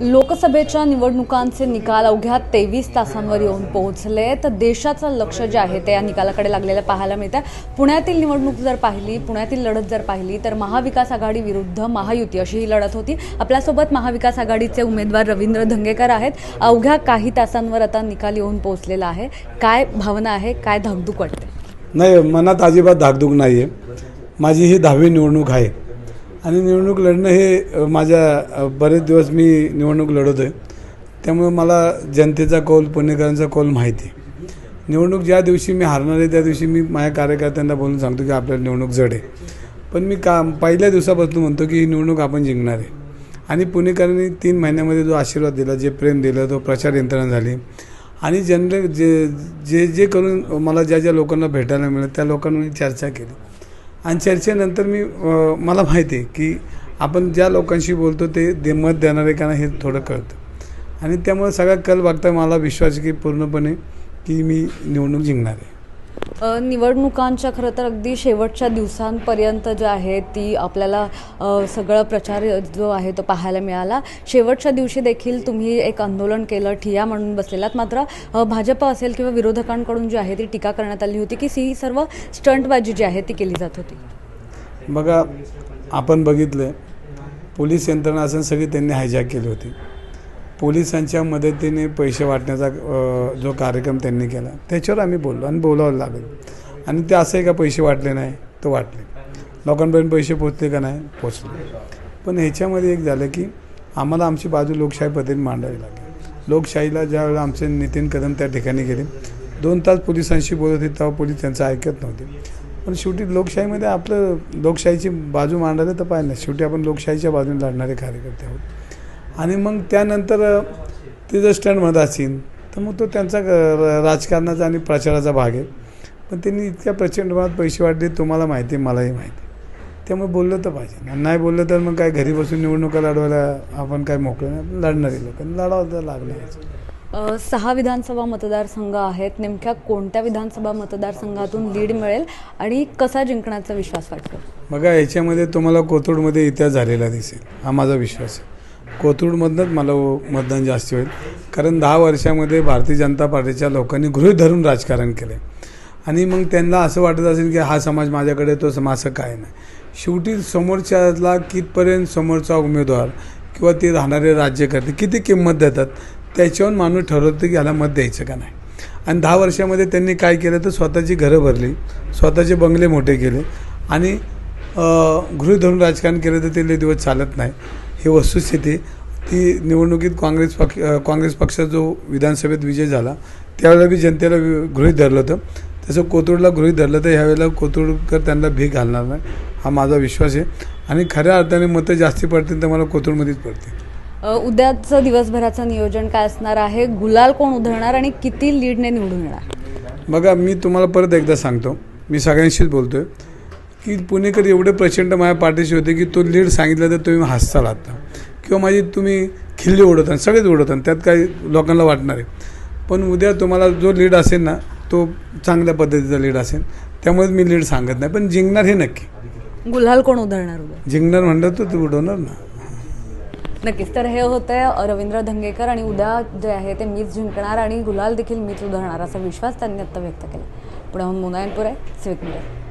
लोकसभेच्या निवडणुकांचे निकाल अवघ्या तेवीस तासांवर येऊन पोहोचले. तर देशाचं लक्ष जे आहे ते या निकालाकडे लागलेलं पाहायला मिळतं पुण्यातील निवडणूक जर पाहिली पुण्यातील लढत जर पाहिली तर महाविकास आघाडी विरुद्ध महायुती अशी ही लढत होती. आपल्यासोबत महाविकास आघाडीचे उमेदवार रवींद्र धंगेकर आहेत. अवघ्या काही तासांवर आता निकाल येऊन पोहोचलेला आहे. काय भावना आहे? काय धाकधूक वाटते? नाही मनात अजिबात धाकधूक नाही आहे माझी ही दहावी निवडणूक आहे. आणि निवडणूक लढणं हे माझ्या बरेच दिवस मी निवडणूक लढवतो आहे त्यामुळे मला जनतेचा कौल पुणेकरांचा कौल माहिती आहे. निवडणूक ज्या दिवशी मी हारणार आहे त्या दिवशी मी माझ्या कार्यकर्त्यांना बोलून सांगतो की आपल्याला निवडणूक जड आहे. पण मी का पहिल्या दिवसापासून म्हणतो की ही निवडणूक आपण जिंकणार आहे. आणि पुणेकरांनी तीन महिन्यामध्ये जो आशीर्वाद दिला जे प्रेम दिलं तो प्रचार यंत्रणा झाली. आणि जनरल जे जे जे करून मला ज्या ज्या लोकांना भेटायला मिळेल त्या लोकांनी चर्चा केली. आणि चर्चेनंतर मी मला माहिती आहे की आपण ज्या लोकांशी बोलतो ते दे मत देणारे का नाही हे थोडं कळतं. आणि त्यामुळे सगळा कल बघता मला विश्वास आहे की पूर्णपणे की मी निवडणूक जिंकणार आहे. निवडणुकांच्या खरं तर अगदी शेवटच्या दिवसांपर्यंत जे आहे ती आपल्याला सगळं प्रचार जो आहे तो पाहायला मिळाला. शेवटच्या दिवशी देखील तुम्ही एक आंदोलन केलं ठिया म्हणून बसलेलात. मात्र भाजप असेल किंवा विरोधकांकडून जी आहे ती टीका करण्यात आली होती की ही सर्व स्टंटबाजी जी आहे ती केली जात होती. बघा आपण बघितलं पोलीस यंत्रणा असून सगळी त्यांनी हायजॅक केली होती. पोलिसांच्या मदतीने पैसे वाटण्याचा जो कार्यक्रम त्यांनी केला त्याच्यावर आम्ही बोललो आणि बोलावं लागलं. आणि ते असं आहे का पैसे वाटले नाही? तर वाटले. लोकांपर्यंत पैसे पोचले का नाही? पोचले पण ह्याच्यामध्ये एक झालं की आम्हाला आमची बाजू लोकशाही पद्धतीने मांडावी लागली. लोकशाहीला ज्यावेळेला आमचे नितीन कदम त्या ठिकाणी गेले दोन तास पोलिसांशी बोलत होते तेव्हा पोलीस त्यांचं ऐकत नव्हते. पण शेवटी लोकशाहीमध्ये आपलं लोकशाहीची बाजू मांडायला तर पाहिजे नाही. शेवटी आपण लोकशाहीच्या बाजूने लढणारे कार्यकर्ते आहोत. आणि मग त्यानंतर ते जर स्टँडमध्ये असतील तर मग तो त्यांचा राजकारणाचा आणि प्रचाराचा भाग आहे. पण त्यांनी इतक्या प्रचंड प्रमाणात पैसे वाटले तुम्हाला माहिती आहे मलाही माहिती आहे. त्यामुळे बोललं तर पाहिजे. नाही बोललं तर मग काय घरी बसून निवडणुका लढवायला आपण काय मोकळे नाही. लढणारे लोक. लढावं तर अ, सहा विधानसभा मतदारसंघ आहेत. नेमक्या कोणत्या विधानसभा मतदारसंघातून लीड मिळेल? आणि कसा जिंकण्याचा विश्वास वाटतो? बघा याच्यामध्ये तुम्हाला कोथरूडमध्ये इतिहास झालेला दिसेल. हा माझा विश्वास आहे. कोथरूडमधनंच मला हो मतदान जास्त होईल. कारण दहा वर्षामध्ये भारतीय जनता पार्टीच्या लोकांनी गृहीत धरून राजकारण केलं आणि मग त्यांना असं वाटत असेल की हा समाज माझ्याकडे तो समाज असं काय नाही. शेवटी समोरच्याला कितपर्यंत समोरचा उमेदवार किंवा ते राहणारे राज्यकर्ते किती किंमत देतात त्याच्यावर माणूस ठरवतं की ह्याला मत द्यायचं का नाही. आणि दहा वर्षामध्ये त्यांनी काय केलं तर स्वतःची घरं भरली स्वतःचे बंगले मोठे केले आणि गृह गृहीत धरून राजकारण केलं तर ते दिवस चालत नाही. ही वस्तुस्थिती ती. निवडणुकीत काँग्रेस पक्ष काँग्रेस पक्षाचा जो विधानसभेत विजय झाला त्यावेळेला बी जनतेला गृहीत धरलं होतं. तसं कोथरूडला गृहीत धरलं तर ह्यावेळेला कोथरूडकर त्यांना भीक घालणार नाही हा माझा विश्वास आहे. आणि खऱ्या अर्थाने मतं जास्ती पडतील तर मला कोथरूडमध्येच पडतील. उद्याचं दिवसभराचं नियोजन काय असणार आहे? गुलाल कोण उधळणार आणि किती लीडने निवडून येणार? बघा मी तुम्हाला परत एकदा सांगतो. मी सगळ्यांशीच बोलतो आहे की पुणेकर एवढे प्रचंड माझ्या पाठीशी होते की तो लीड सांगितलं तर तुम्ही हसताल आता. किंवा माझी तुम्ही खिल्ली उडवता सगळेच उडवतात त्यात काही लोकांना वाटणार आहे. पण उद्या तुम्हाला जो लीड असेल ना तो चांगल्या पद्धतीचा लीड असेल त्यामुळे मी लीड सांगत नाही. पण जिंकणार हे नक्की. गुलाल कोण उधळणार उद्या? जिंकणार म्हणलं तर ते उडवणार ना. नक्कीच. तर हे होते रवींद्र धंगेकर आणि उद्या जे आहे ते मीच जिंकणार आणि गुलाल देखील मीच उधळणार असा विश्वास त्यांनी आता व्यक्त केला. पुण्याहून मुनायनपूर आहे सिविक मीडिया.